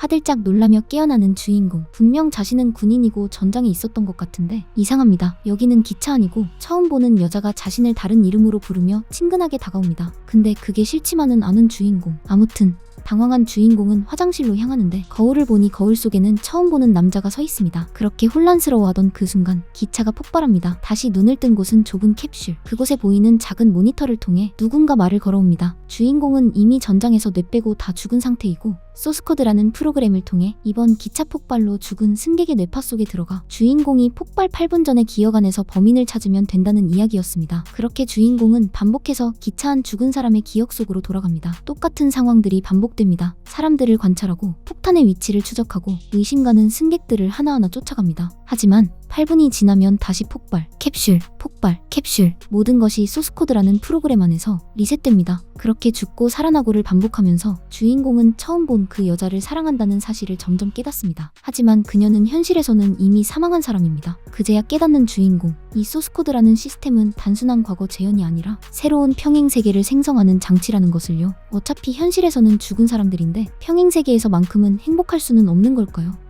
화들짝 놀라며 깨어나는 주인공. 분명 자신은 군인이고 전장에 있었던 것 같은데 이상합니다. 여기는 기차 아니고 처음 보는 여자가 자신을 다른 이름으로 부르며 친근하게 다가옵니다. 근데 그게 싫지만은 않은 주인공. 아무튼 당황한 주인공은 화장실로 향하는데 거울을 보니 거울 속에는 처음 보는 남자가 서 있습니다. 그렇게 혼란스러워하던 그 순간 기차가 폭발합니다. 다시 눈을 뜬 곳은 좁은 캡슐. 그곳에 보이는 작은 모니터를 통해 누군가 말을 걸어옵니다. 주인공은 이미 전장에서 뇌 빼고 다 죽은 상태이고 소스코드라는 프로 그램을 통해 이번 기차 폭발로 죽은 승객의 뇌파 속에 들어가 주인공이 폭발 8분 전에 기억 안에서 범인을 찾으면 된다는 이야기였습니다. 그렇게 주인공은 반복해서 기차 안 죽은 사람의 기억 속으로 돌아갑니다. 똑같은 상황들이 반복됩니다. 사람들을 관찰하고 폭탄의 위치를 추적하고 의심 가는 승객들을 하나하나 쫓아갑니다. 하지만 8분이 지나면 다시 폭발, 캡슐, 폭발, 캡슐 모든 것이 소스코드라는 프로그램 안에서 리셋됩니다. 그렇게 죽고 살아나고를 반복하면서 주인공은 처음 본 그 여자를 사랑한다는 사실을 점점 깨닫습니다. 하지만 그녀는 현실에서는 이미 사망한 사람입니다. 그제야 깨닫는 주인공. 이 소스코드라는 시스템은 단순한 과거 재현이 아니라 새로운 평행 세계를 생성하는 장치라는 것을요. 어차피 현실에서는 죽은 사람들인데 평행 세계에서만큼은 행복할 수는 없는 걸까요?